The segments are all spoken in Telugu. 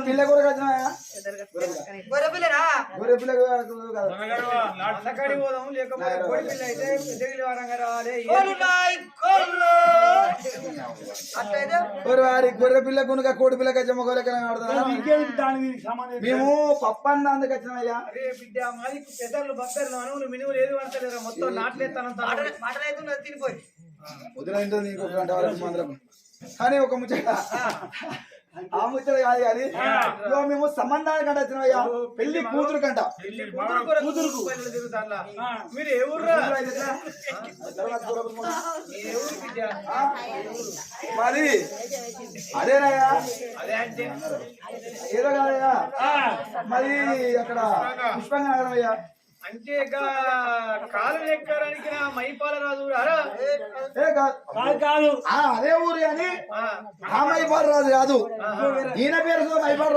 పిల్ల కూడా వచ్చినాయా గొర్రెపిల్లనా గొర్రె పిల్ల పోదాం లేకపోతే కోడి పిల్ల అయితే వారంగా రావాలి. వారి గొర్రె పిల్ల కొనుక కోడి పిల్ల గొర్రె మేము పప్పు అన్నందుకు వచ్చినాయ్యా అరే బిడ్డ మాది పెద్దలు అనువులు మినువులు ఏది పడతలేరా మొత్తం నాట్లేస్తానంత మాటలు మాటలైతే తినిపోయి. ఇంటుంది ఇంకొక గంట వరకు మందరం కానీ ఒక ముచ్చట. ఆ ముచ్చట కాదు కానీ మేము సంబంధానికి కంట. వచ్చినాయ్యా పెళ్ళి కూతురు కంట మీరు ఏ ఊరు? మరి? అదేనాయా అదే అంటే? ఏదో కాదయ్యా. మరి అక్కడ పుష్పంగా. నగరం అయ్యా అంటే కాలం ఎక్కడానికి నా మైపాల రాజు కాదు. అదే ఊరు కానీ ఆ. మైపాడు రాదు కాదు. ఈయన పేరు కూడా మైపాడు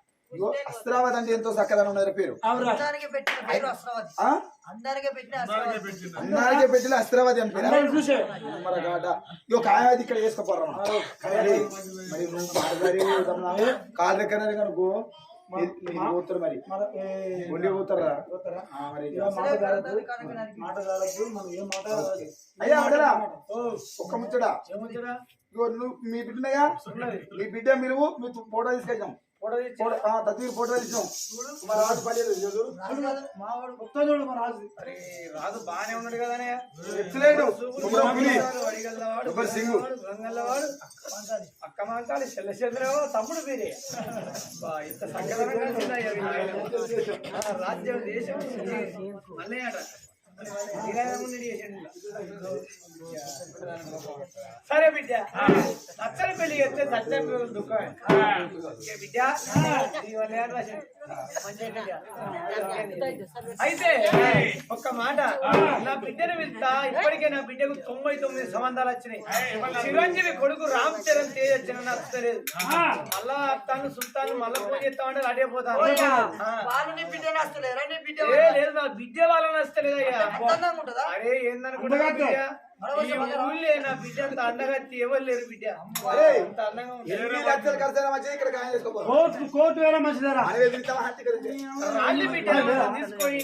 ఇగో, అస్త్రావతి అంటే ఎంతో చక్కదనం ఉన్నది పేరు. అందరికి పెట్టిన అస్త్రావతి. అని పేరు. ఇగో కాయవతి ఇక్కడ వేసుకోపోరా మరి మరి నువ్వు కనుకో. పోతారు మరి. ఉండి పోతారా? ఆ, మరి అయ్యా అడరా ఒక్క ముచ్చడా ఏముందిరా ఇగో నువ్వు మీ బిడ్డనయ్యా? మీ బిడ్డ మీరు మీ ఫోటో తీసుకెళ్తాం ఫోటో తీసి ఫోటో ఆ, తత్వీర్ ఫోటో తీసినాం. మా రాజు చూడు. అరే రాజు బానే ఉన్నాడు అడిగల్లవాడు ఒక సింగు. రంగల్లవాడు అక్క మాంకాలి చెల్ల చంద్రరావు తమ్ముడు మీరే బా, ఇంత. ఆ, రాజ్యం దేశం. మళ్ళీ సరే బిడ్డ. అచ్చని పెళ్ళి చేస్తే సత్యం దుఃఖం బిడ్డ. అయితే ఒక్క మాట. నా బిడ్డను వెళ్తా. ఇప్పటికే నా బిడ్డకు తొంభై తొమ్మిది సంబంధాలు వచ్చినాయి. చిరంజీవి కొడుకు రామ్ చరణ్ తేజ్ వచ్చిన నచ్చలేదు మళ్ళా అత్తాను సుల్తాను మళ్ళా ఫోన్ అడే పోతాను బిడ్డ ఏ లేదు నా బిడ్డ వాళ్ళని ఉంటుందా అరే ఏందనుకుంటా కోర్టు వేరే మంచిదేరా రాళ్ళి బిడ్డ తీసుకొని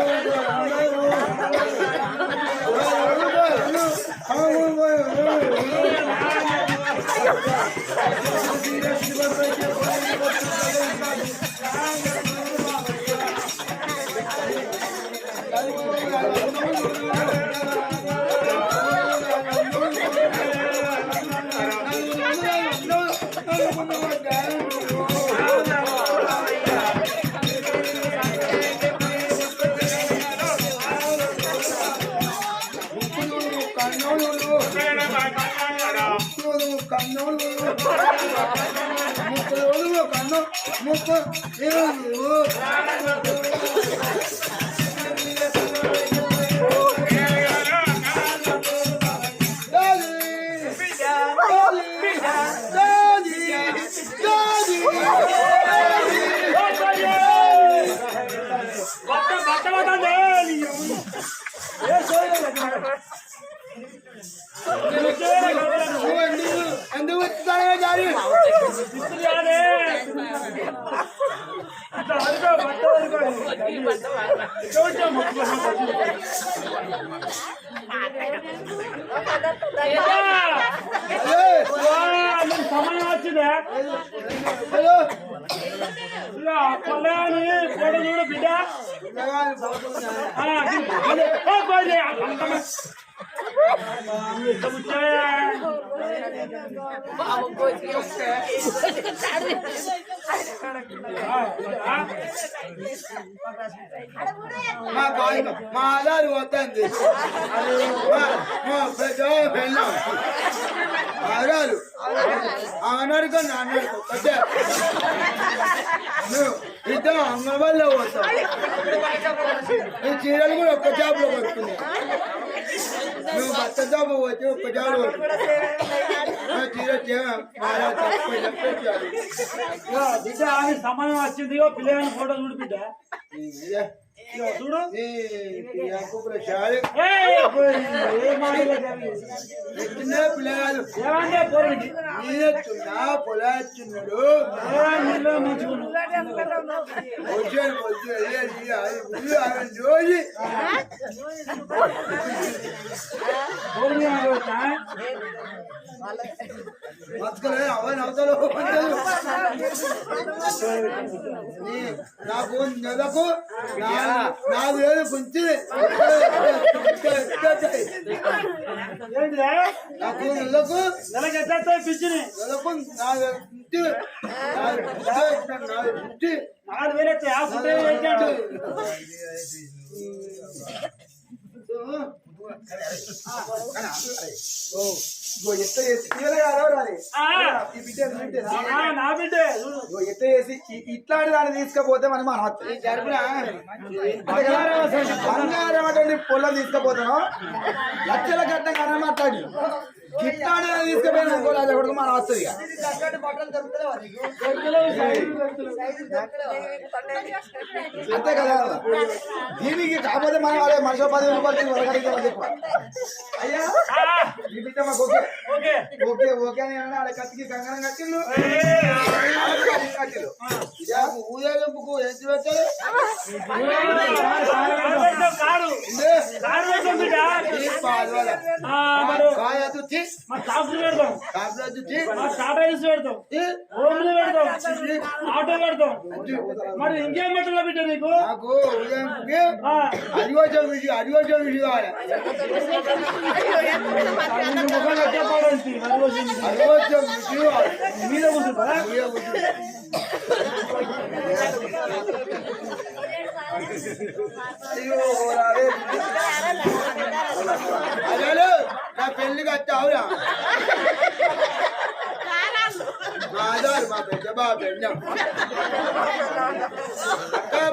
అయ్యో బిడ్డ. బట్ట బట్ట పట్టండి ఎందుకు వచ్చాయో జారి ఇస్తులు కాదే. అడుగు, బట్ట అడుగు. ఇక్కడ వచ్చా, మొక్కు ఏయ్, వా, నీకు సమయం వచ్చిందే హలో ఇలా పొలాన్ని ఫోటో చూడు బిడ్డ పిల్లగాడు పోతున్నా. ఆ, అదే, ఓ, పోయి, అంత మంది. ఇంత ముచ్చాయా? ఆ, మా బాయ్ మా ఆధార్ వద్దండి మా మా పెద్ద పెళ్ళం ఆధారు అన్నారుకో నాన్నడుకో పెద్ద. ఇద్దరు అంగన్వాడిలో పోతావు. ఈ చీరలు కూడా ఒక్క జాబ్లో పడుతుంది నువ్వు భర్త జాబ్ పోతే ఒక్క నువ్వు చీర బిడ్డ ఆమె సమయం వచ్చింది. పిల్లగాని ఫోటో చూడు బిడ్డ. ఇగో, చూడు ఏయ్, పోయి, ఏ మాటలు అవి? పిల్లగాడు ఏమంటే పోరండి నీరెత్తున్నా పొలాచున్నాడు ఏ నీళ్ళు మంచుకున్నావు వచ్చాడు వచ్చాడు అయ్యా అది ముందు ఆయన రోజు పోరండి అనుకుంటా. బతకలే అవన్నీ అవతల నాకు నెలకు కొంచెం ఏంటిదే? నాకు నెలకు నెలకి ఎంత పిచ్చిని నెలకు నాలుగు నాలుగు ఇంటి వేలు ఆ ఫుడ్ ఎట్లా చేసి నా బిడ్డే ఎట్లా చేసి ఇట్లాంటి దాన్ని తీసుకపోతే మనం మనం బంగారం అటువంటి పొలం తీసుకపోతాం లక్షల కట్నం కన్నా మాట్లాడి దాన్ని తీసుకుపోయిన అనుకో అది ఒకటి మనం వస్తుంది ఇక. అంతే కదా. దీనికి కాకపోతే మనం వాళ్ళ మనిషి పది రూపాయలు అయ్యా. ఓకే. ఓకే అని అన్న ఆడ కత్తికి కంగనం కట్టిల్లు కట్టిల్లు ఇదే ఊరేగింపుకు ఎంత పెట్టాలి కాయ తుచ్చి? మా పెడతాం. మా టాటాయిస్ పెడతాం. ఓన్లు పెడతాం. ఆటో పెడతాం. మరి ఇంకేం పెట్టాలి బిడ్డ నీకు. అడిగోచం విషయం కావాలి. మీద కూర్చుంటా మీద కూర్చో. అయ్యో. నా పెళ్ళి కట్టావురా ఆధార్ మా పెద్ద బాబు పెళ్ళాం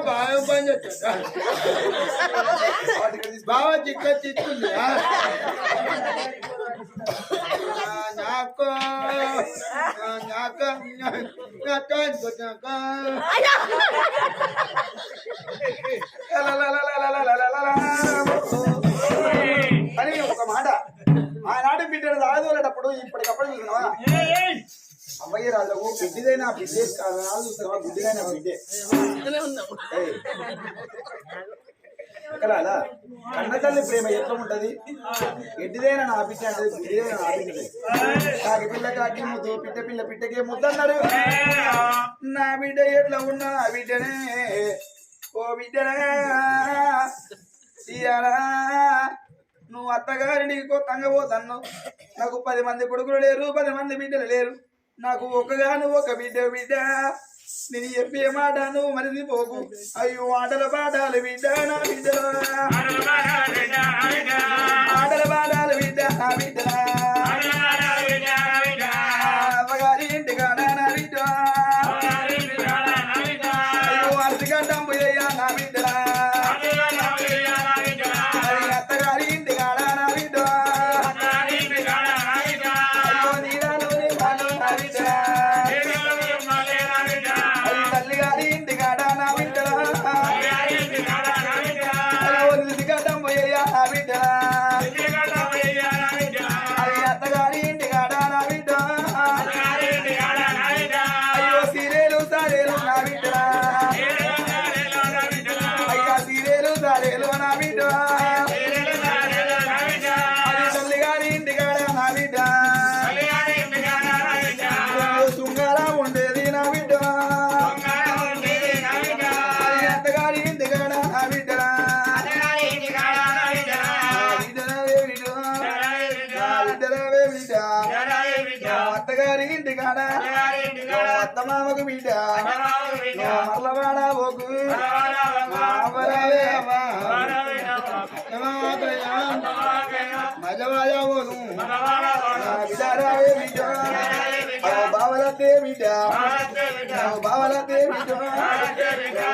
బాగా పని చేస్తుందా? బాగా చిక్క చిక్కుంది? నాకు నాకు నాకు రాదోలేటప్పుడు ఇప్పటికప్పుడు చూసినావా. అమ్మయ్య రాజులకు బిడ్డదైనా బిడ్డే కారణాలు చూస్తున్నావా బిడ్డదైనా బిడ్డే. అలా? కన్న తల్లి ప్రేమ ఎట్లా ఉంటది? ఎడ్డిదైనా నా బిడ్డ అంటే బిడ్డదైనా నా బిడ్డ కాకి పిల్ల కాకి ముద్దు పిట్ట పిల్ల పిట్టకే ముద్దు అన్నారు. నా బిడ్డ ఎట్లా ఉన్నా ఆ బిడ్డనే. ఓ బిడ్డనే. నువ్వు అత్తగారి నీకు తంగబోతన్నావు నాకు పది మంది కొడుకులు లేరు పది మంది బిడ్డలు లేరు. నాకు ఒకగాను ఒక బిడ్డ బిడ్డ. నేను చెప్పే మాట నువ్వు మరిది పోకు అయ్యో ఆటల పాఠాలు బిడ్డ నా బిడ్డ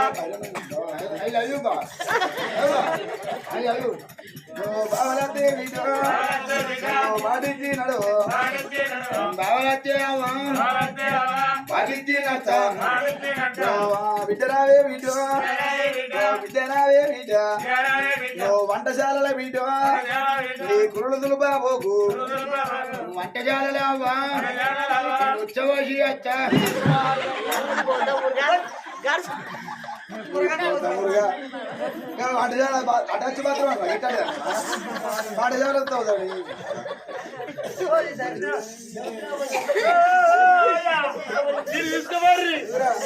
I love you, ba. I love you. బావలతే బిడ్డ బిడ్డ బిడ్డరావే బిడ్డ నువ్వు వంటశాలల బిడ్డ నీ వంటశాలల అచ్చ అటాచ్ మాత్రం వంటశాల అవుతాడు దీన్ని తీసుకోబర్రి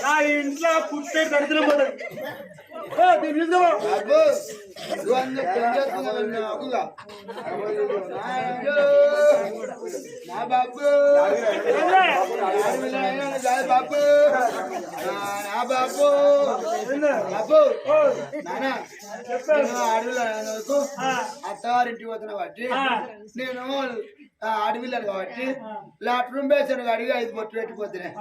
నా ఇంట్లో పుట్టే దరిద్రం పోతుంది దీన్ని నా నా బాబు. బాబు నానా అడవిలో అత్తవారింటికి పోతున్నా కాబట్టి నేను అడవిలో కాబట్టి లాట్రూమ్ వేసాను అడిగి ఐదు బొట్టు పెట్టిపోతున్నాయి.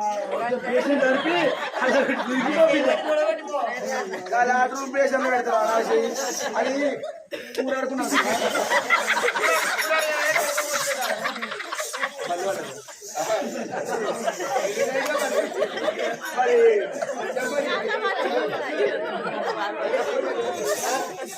లాట్రూమ్ అది కూరాడుకున్నాను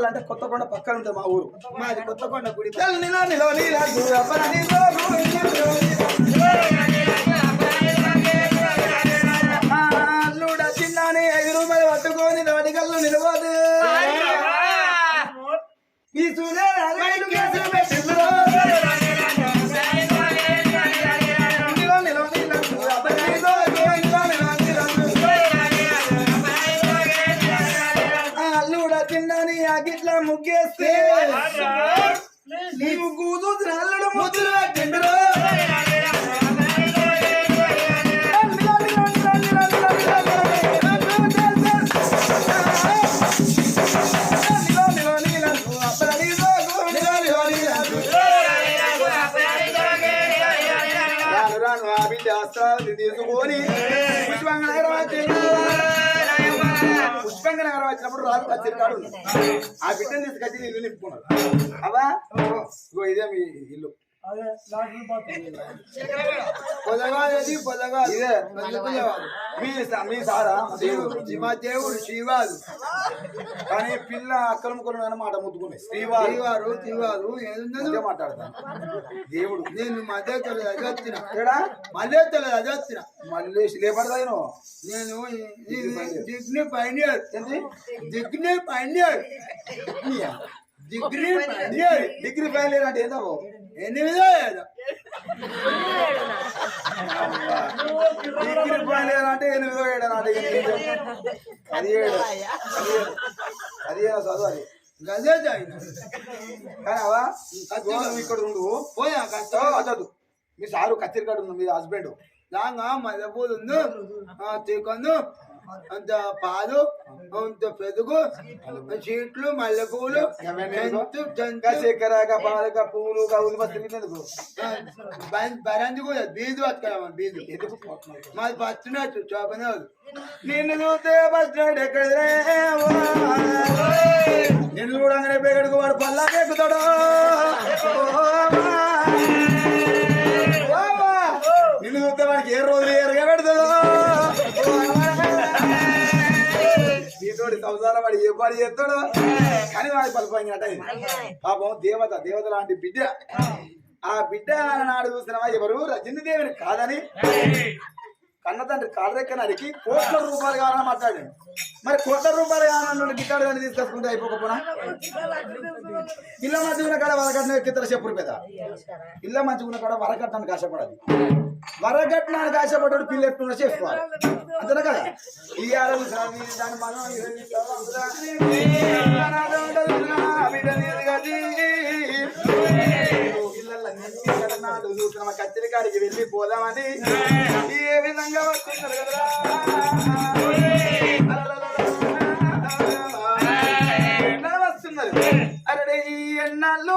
దుర్గపల్లె అంటే కొత్తకొండ పక్కన ఉంటుంది మా ఊరు. మాది కొత్తకొండ గుడి. అల్లుడా చిన్నాని ఐదు రూపాయలు పట్టుకొని నిలబోదు కచ్చిరికాడు ఆ బిడ్డను తీసుకొచ్చి ఇల్లు నింపుకున్నాడు అవా ఇగో ఇదే మీ ఇల్లు. పొలగా ఇదే మీ మీ సారా దేవుడు మా దేవుడు శ్రీవారు. కానీ పిల్ల అక్కల ముక్కలు మాట ముద్దుకున్నాయి శ్రీవారు శ్రీవారు శ్రీవారు. ఏదో మాట్లాడతాను. దేవుడు. నేను మధ్య తొలగి వచ్చిన ఎక్కడ మళ్ళీ తొలగి అది వచ్చిన మళ్ళీ లేపడదాను నేను దిగ్ని పైన ఏంటి దిగ్ని పైన డిగ్రీ డిగ్రీ ఫైల్ అంటే ఏందో ఎనిమిదో ఏదో. డిగ్రీ ఫైల్ అంటే ఎనిమిదో ఏడు అంటే పదిహేడు. పదిహేడు. పదిహేను చదువు అది. గదే కానీ అవా నువ్వు ఇక్కడ ఉండు. పోయా అదదు మీ సారు కత్తిరికాడు ఉంది మీ హస్బెండ్ దాంగా మల్లెపూలు ఉంది తీకొందు. అంత పాలు అంత పెదుగు చీట్లు మల్లెపూలు జంతు జంతు చక్కెర పాలక పూలు బరంది కూడా బీజు పట్టుకురామా బీజు ఎందుకు మాది పచ్చినట్టు చూపనే నిన్ను చూస్తే పచ్చినట్టు ఎక్కడ నిన్ను చూడంగానే పేగడుకు వాడు పల్లా సంసారం వాడు ఏ పని చేస్తాడు? కానీ వాడి పలిపోయినట్ట పాపం దేవత దేవత లాంటి బిడ్డ. ఆ బిడ్డ నాడు చూసినవా? ఎవరు? రజనీ దేవిని కాదని. కన్న తండ్రి కాళ్ళరెక్క నరికి కోట్ల రూపాయలు కావాలని మాట్లాడాడు. మరి కోట్ల రూపాయలు కావాలన్న గిట్టాడు కానీ తీసుకొచ్చుకుంటే అయిపోకపోనా? ఇళ్ళ మంచిగున్న కాడ వరకట్నం ఎక్కితర చెప్పులు పెద్ద ఇళ్ళ మంచిగున్న కాడ వరకట్నానికి ఆశపడాలి వరకట్నానికి ఆశపడ్డాడు పిల్ల ఎట్టున్నా చేసుకోవాలి అంతేనా కదా? ఈ ఆడలు దాని మనం. ఇళ్ళల్లో చూసిన కాడికి వెళ్ళి పోదామని ఏ విధంగా వస్తున్నారు ఎన్నో వస్తున్నారు. అరే ఈ ఎన్నాళ్ళు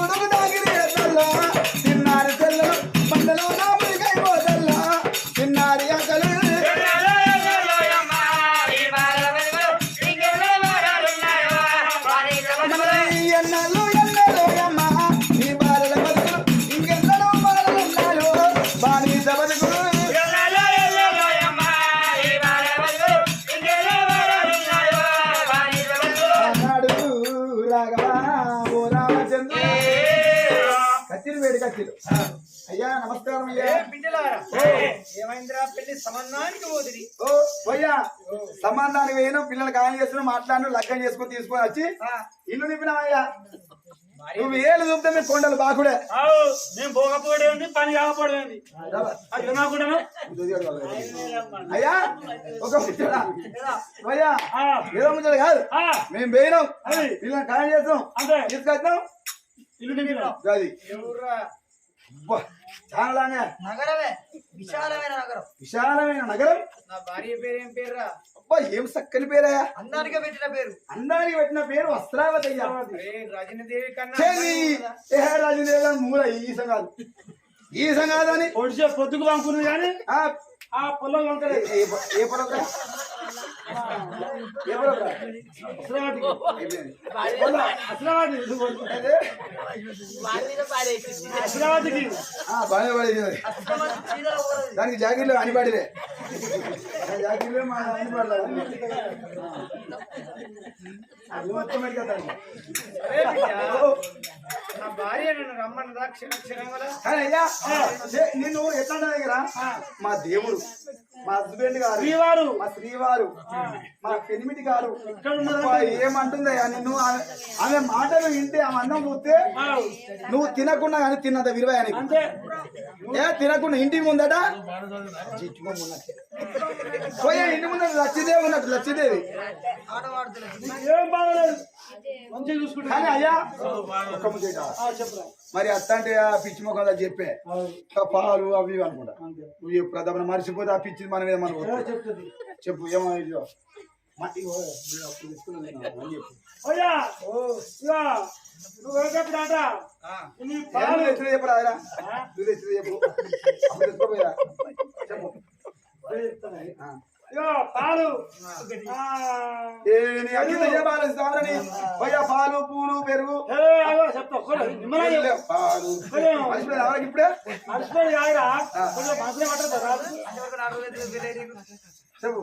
no no no సంబంధానికి వేయను పిల్లలు ఖాయం చేస్తున్నాం మాట్లాడిన లగ్గం చేసుకొని తీసుకొని వచ్చి ఇల్లు నింపినామయ్యా నువ్వు ఏళ్ళు చూపితే మీ కొండలు బాకుడే నేను పోకపోవడం ఏంది పని నాకుండాను అయ్యా ఒక అయ్యా ఏదో ముచ్చట కాదు. ఆ, మేము పోయినాం అది. పిల్లలు ఖాయం చేస్తాం ఇల్లు నింపినా. అది. ఎవర్రా అబ్బా, చాలా లాగా నగరమే విశాలమైన నగరం. విశాలమైన నగరం? నా భార్య పేరు ఏం పేరురా? అబ్బా ఏం చక్కని పేరయ్యా అందానికే పెట్టిన పేరు. అందానికి పెట్టిన పేరు వస్త్రావతి రజనీదేవి కన్నా రాజుదేవి మూల ఈ సంఘాలు. ఈ సంఘాలు అని పొడిచే పొద్దుకు వంకును కానీ ఆ, ఆ పొలం ఏ పొ- దానికి పొలకరా? ఏ పొలకరా? అసలావాది బాగానే పడేసింది దానికి జాకెట్లు మా అనిపడలే అది మొత్తం ఎట్టుకెళ్తాను. నిన్ను ఎట్లా దగ్గర మా దేవుడు మా హస్బెండ్ గారు. శ్రీవారు. మా శ్రీవారు. మా పెనిమిటి గారు. ఏమంటుందయ్యా నిన్ను ఆమె- మాటలు వింటే ఆమె అన్నం ఆవు, నువ్వు తినకుండా కానీ తిన్నంత విలువ ఏ తినకుండా ఇంటి ముందట. పోయే ఇంటి ముందట లచ్చిదేవి ఉన్నట్టు లచ్చిదేవి. మంచిగా చూసుకుంటా కానీ అయ్యా ఒక్క ముచ్చట చెప్పరా. మరి అత్త అంటే ఆ పిచ్చి ముఖంలో చెప్పే. పాలు అవి ఇవి అనుకుంటా. నువ్వు చెప్పు ప్రధాన మర్చిపోతే ఆ పిచ్చి మన మీద మనం చెప్పు ఏమో ఇదిగో. చెప్పు. పాలు. ఆ, ఏ, నీ అడిగితే ఏ పాలు పాలు పెరుగు. పాలు. ఇప్పుడే. చెప్పు.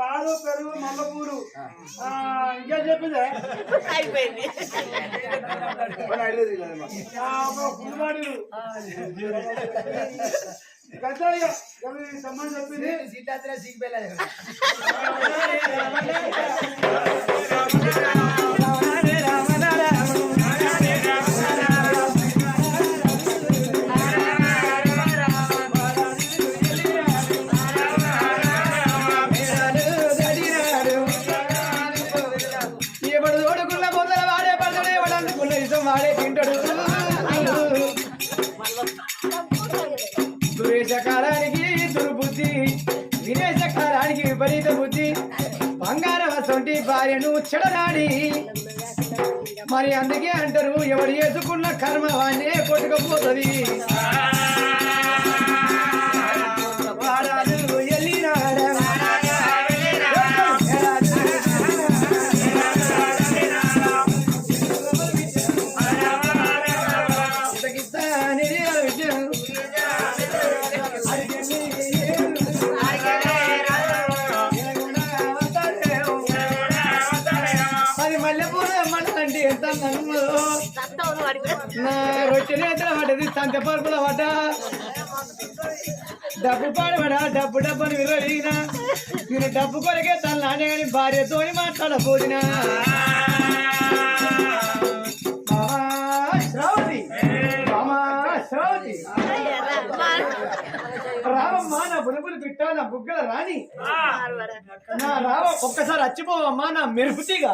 పాలు పెరుగు మల్ల పూలు. ఆ, ఇంకేం చెప్పింది? అయిపోయింది. Kataya, kami sa mga pinili. Sila. అందుకే అంటారు ఎవరు చేసుకున్న కర్మ వాడినే కొట్టుకపోతుంది. సంత పరుపుల పడ్డ డబ్బు పాడబడా డబ్బు డబ్బుని విరవీన? నేను డబ్బు కొరకే తన నానే కానీ భార్యతో మాట్లాడబోదినా రావమ్మా నా బులుబులు పిట్ట నా బుగ్గల రాణి. నా రావ ఒక్కసారి వచ్చిపోవమ్మా నా మెరుపుతిగా.